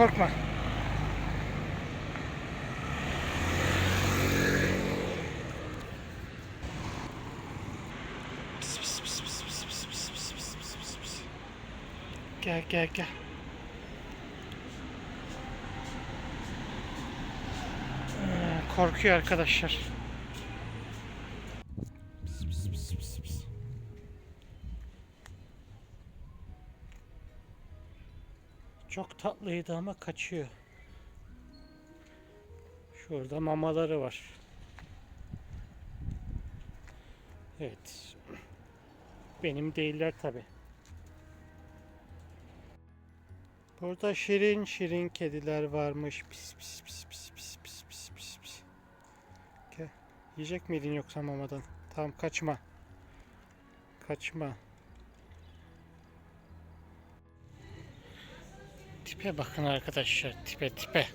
Korkma. Pis, pis, pis, pis, pis, pis, pis, pis, pis, pis, pis, pis. Gel gel gel. Ee, Korkuyor arkadaşlar. Çok tatlıydı ama kaçıyor. Şurada mamaları var. Evet. Benim değiller tabi. Burada şirin şirin kediler varmış. Pis pis pis pis pis pis pis pis pis. Yiyecek miydin yoksa mamadan? Tamam kaçma. Kaçma. Tipe bakın arkadaşlar. Tipe tipe.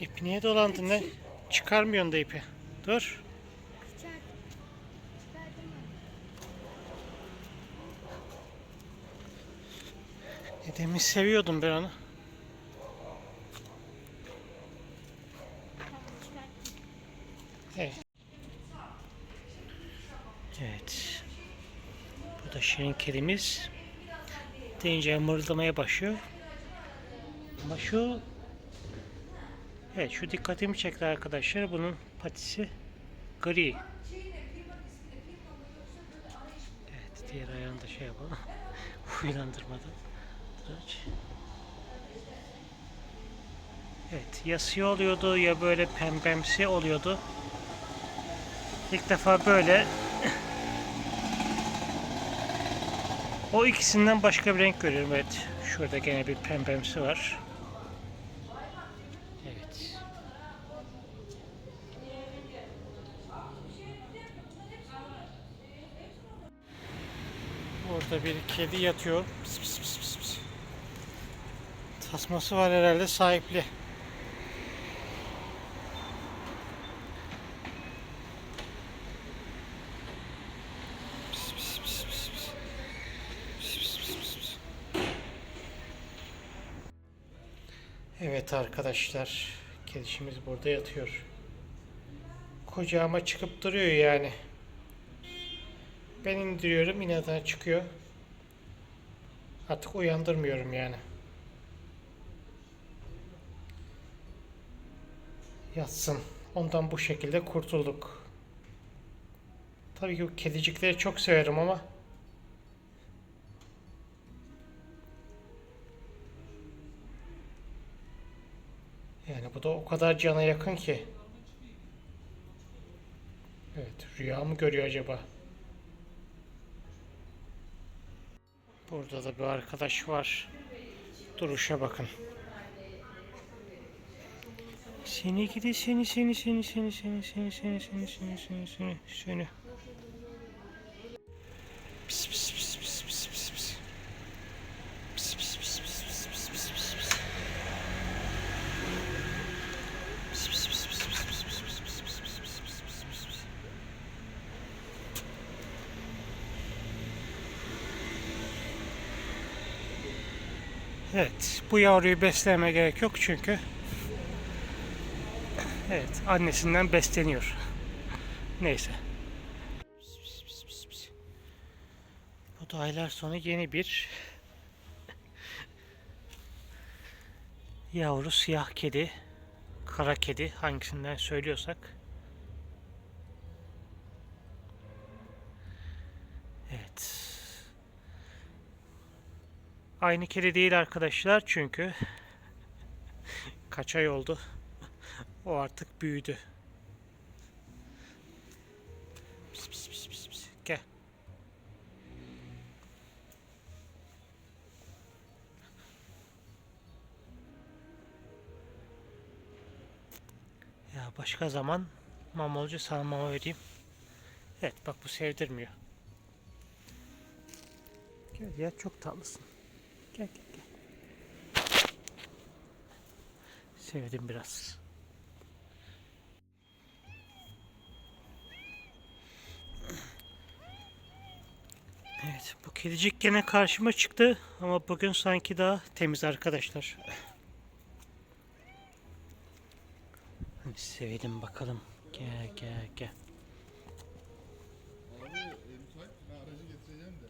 İp niye dolandın lan? Çıkarmıyorsun da ipi. Dur. E demin seviyordum ben onu. Evet. Bu da şirin kedimiz. Deyince mırıldamaya başlıyor. Ama şu Evet şu dikkatimi çekti arkadaşlar. Bunun patisi gri. Evet diğer ayağını da şey yapalım. Uylandırmadan. Tıraç. Evet ya siyah oluyordu ya böyle pembemsi oluyordu. İlk defa böyle o ikisinden başka bir renk görüyorum. Evet. Şurada gene bir pembemsi var. Evet. Orada bir kedi yatıyor. Pis pis pis pis. Tasması var herhalde sahipli. Pis pis pis pis pis. Pis pis pis pis pis. Evet arkadaşlar, kedişimiz burada yatıyor. Kucağıma çıkıp duruyor yani. Ben indiriyorum, inadına çıkıyor. Artık uyandırmıyorum yani. Yatsın. Ondan bu şekilde kurtulduk. Tabii ki bu kedicikleri çok severim ama yani bu da o kadar cana yakın ki. Evet, rüya mı görüyor acaba? Burada da bir arkadaş var. Duruşa bakın. Seni gidi seni seni seni seni seni seni seni seni seni seni seni Evet, bu yavruyu besleme gerek yok çünkü Evet, annesinden besleniyor. Neyse. Bu da aylar sonra yeni bir yavru siyah kedi, kara kedi hangisinden söylüyorsak. Aynı kedi değil arkadaşlar çünkü kaç ay oldu. O artık büyüdü. Pis, pis, pis, pis, pis. Gel. Ya başka zaman mamolcu sana mama vereyim. Evet bak bu sevdirmiyor. Gel ya çok tatlısın. Gel gel gel. Sevdim biraz. Evet bu kedicik gene karşıma çıktı ama bugün sanki daha temiz arkadaşlar. Sevelim bakalım. Gel gel gel. Abi e, müsait ben aracı getireceğim de.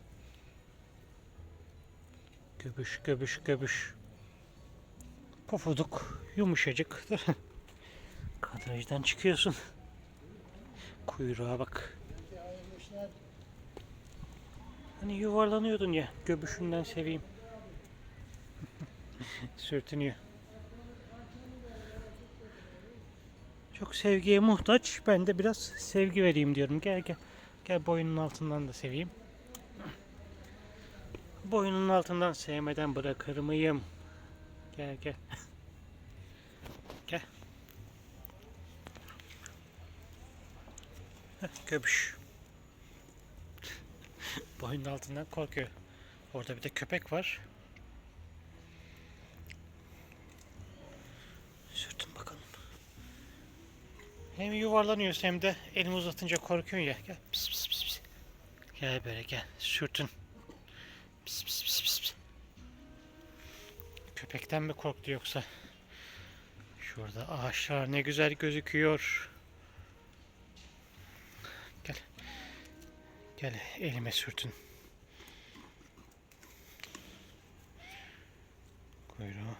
Göbüş göbüş göbüş. Pofuduk yumuşacık. Kadrajdan çıkıyorsun. Kuyruğa bak. Hani yuvarlanıyordun ya. Göbüşünden seveyim. Sürtünüyor. Çok sevgiye muhtaç. Ben de biraz sevgi vereyim diyorum. Gel gel. Gel boynunun altından da seveyim. Boynunun altından sevmeden bırakır mıyım? Gel gel. Gel. Heh, Göbüş. Boynun altından korkuyor. Orada bir de köpek var. Sürtün bakalım. Hem yuvarlanıyorsun hem de elimi uzatınca korkuyorsun ya. Gel. Pis, pis, pis. Gel böyle gel. Sürtün. Pis, pis, pis, pis. Köpekten mi korktu yoksa? Şurada ağaçlar ne güzel gözüküyor. Gel. Gel elime sürtün. Kuyruğu.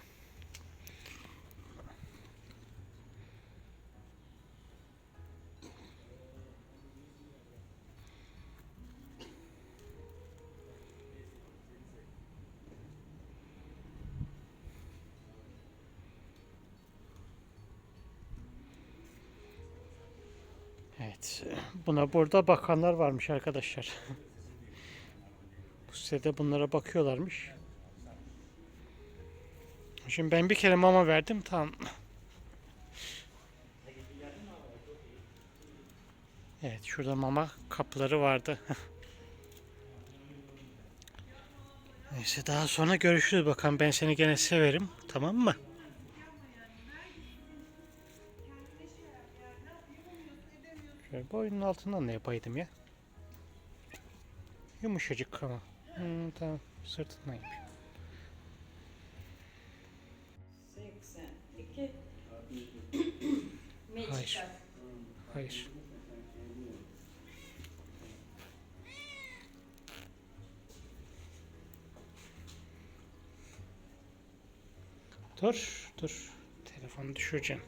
Evet. Buna burada bakanlar varmış arkadaşlar. Bu sitede bunlara bakıyorlarmış. Şimdi ben bir kere mama verdim tamam. Evet şurada mama kapları vardı. Neyse daha sonra görüşürüz bakalım ben seni gene severim tamam mı? Şöyle boynun altından da yapaydım ya. Yumuşacık ama. Hmm, tamam sırtındaymış. 82 Hayır. Hayır. Dur, dur. Telefonu düşüreceğim.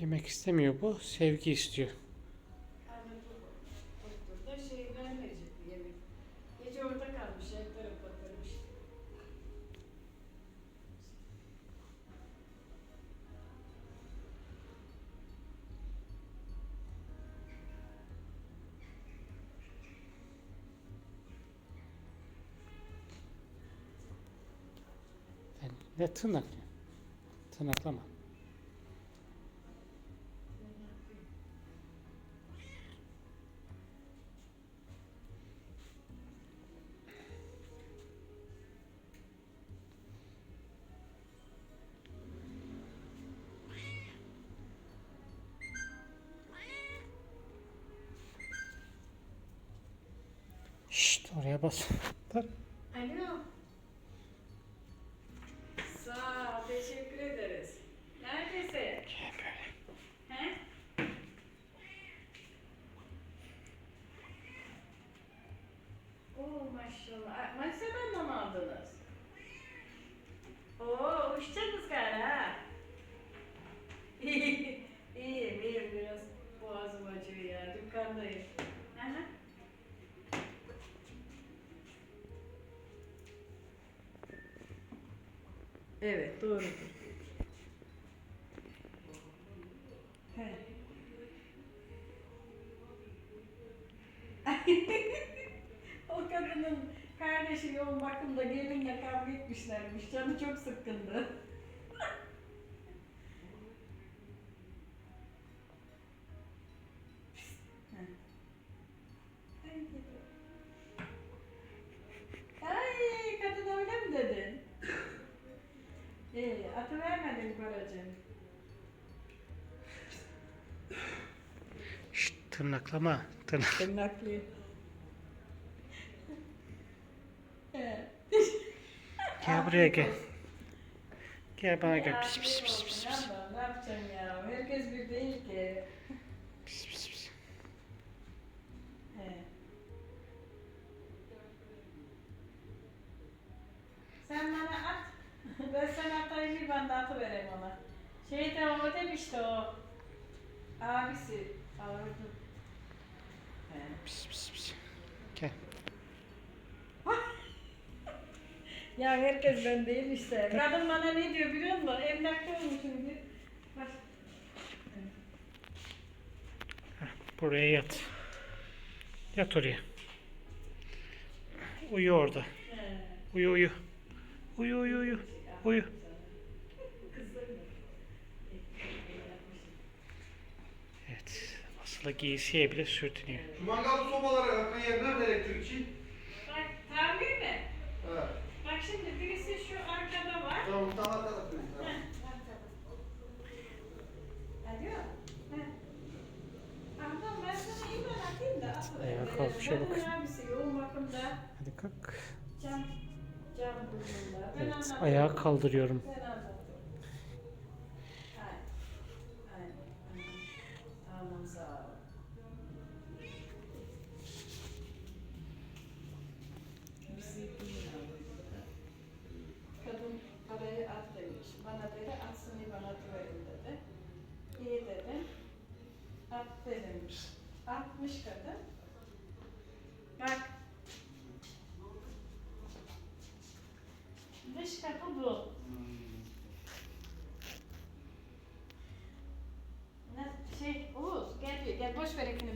Yemek istemiyor bu, sevgi istiyor. Anne bu doktor Oraya bas. Tak. Alo. Sağ ol, teşekkür ederiz. Neredesin? Gel böyle. He? Oo maşallah. Maşallah mı aldınız? Oo, hoşça Evet, doğrudur. O kadının kardeşi yoğun bakımda gelinle kavga etmişlermiş. Canı çok sıkkındı. Tırnaklama. Tırnak. Tırnaklı. Evet. Gel buraya gel. Gel bana gel. Pis pis pis pis pis. Ne yapacaksın ya? Herkes bir değil ki. Pis pis pis. He. Sen bana at. Ben sana atayım bir ben de atıvereyim ona. Şeyde o demişti o. Abisi. Alırdı. Pis pis pis. Gel. Ya herkes ben değil işte. Kadın bana ne diyor biliyor musun? Emlakta olmuşum diyor. Bak. Buraya yat. Yat oraya. Uyu orada. Uyu uyu. Uyu uyu uyu. Uyu. Evet. Aslı giysiye bile sürtünüyor. Şu mangal sobaları yakın yer nerede elektrik için? Bak tamir mi? Evet. Bak şimdi birisi şu arkada var. Tamam tam arkada at. Ayağa kalk, çabuk. Hadi kalk. cam cam Evet. Ayağa kaldırıyorum. Ben Boş ver hepiniz.